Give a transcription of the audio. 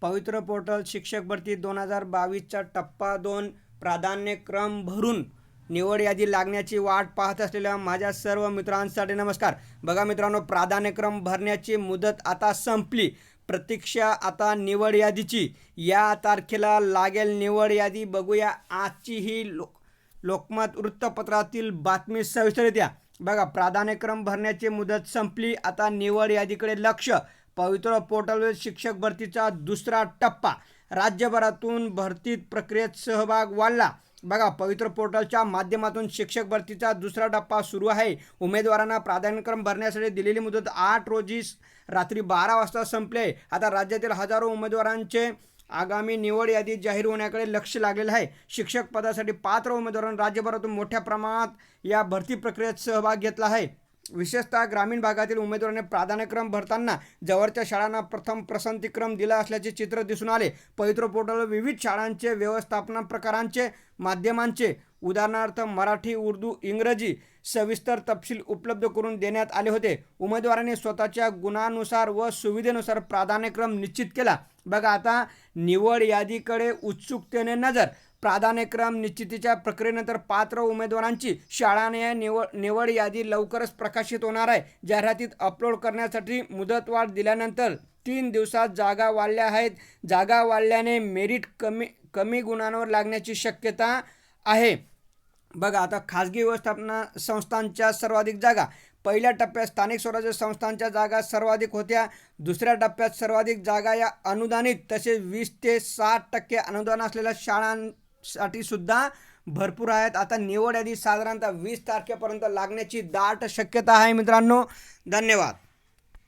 पवित्र पोर्टल शिक्षक भरती दोन हजार बावीसचा टप्पा दोन प्राधान्यक्रम भरून निवड यादी लागण्याची वाट पाहत असलेल्या माझ्या सर्व मित्रांसाठी नमस्कार. बघा मित्रांनो प्राधान्यक्रम भरण्याची मुदत आता संपली. प्रतीक्षा आता निवड यादीची. या तारखेला लागेल निवड यादी. बघूया आजची ही लो लोकमत वृत्तपत्रातील बातमी सविस्तररित्या. बघा प्राधान्यक्रम भरण्याची मुदत संपली. आता निवड यादीकडे लक्ष. पवित्र पोर्टलवर शिक्षक भरतीचा दुसरा टप्पा. राज्यभरातून भरतीत प्रक्रियेत सहभाग वाढला. बघा पवित्र पोर्टलच्या माध्यमातून शिक्षक भरतीचा दुसरा टप्पा सुरू आहे. उमेदवारांना प्राधान्यक्रम भरण्यासाठी दिलेली मुदत आठ रोजी रात्री बारा वाजता संपले आता राज्यातील हजारो उमेदवारांचे आगामी निवड यादी जाहीर होण्याकडे लक्ष लागलेलं आहे. शिक्षक पदासाठी पात्र उमेदवारांनी राज्यभरातून मोठ्या प्रमाणात या भरती प्रक्रियेत सहभाग घेतला आहे. विशेषतः ग्रामीण भागातील उमेदवारांनी प्राधान्यक्रम भरताना जवळच्या शाळांना प्रथम पसंतीक्रम दिला असल्याचे चित्र दिसून आले. पवित्र पोर्टलवर विविध शाळांचे व्यवस्थापना प्रकारांचे माध्यमांचे उदाहरणार्थ मराठी उर्दू इंग्रजी सविस्तर तपशील उपलब्ध करून देण्यात आले होते. उमेदवारांनी स्वतःच्या गुणानुसार व सुविधेनुसार प्राधान्यक्रम निश्चित केला. बघा आता निवड यादीकडे उत्सुकतेने नजर. प्राधान्यक्रम निश्चितीच्या प्रक्रियेनंतर पात्र उमेदवारांची शाळाने निवड निवड यादी लवकरच प्रकाशित होणार आहे. जाहिरातीत अपलोड करण्यासाठी मुदतवाढ दिल्यानंतर तीन दिवसात जागा वाढल्या आहेत. जागा वाढल्याने मेरिट कमी कमी गुणांवर लागण्याची शक्यता आहे. बघा आता खाजगी व्यवस्थापना संस्थांच्या सर्वाधिक जागा. पहिल्या टप्प्यात स्थानिक स्वराज्य संस्थांच्या जागा सर्वाधिक होत्या. दुसऱ्या टप्प्यात सर्वाधिक जागा या अनुदानित तसेच वीस ते साठ टक्के अनुदान असलेल्या शाळांसाठी सुद्धा भरपूर आहेत. आता निवड यादी साधारणतः वीस तारखेपर्यंत लागण्याची दाट शक्यता आहे मित्रांनो. धन्यवाद.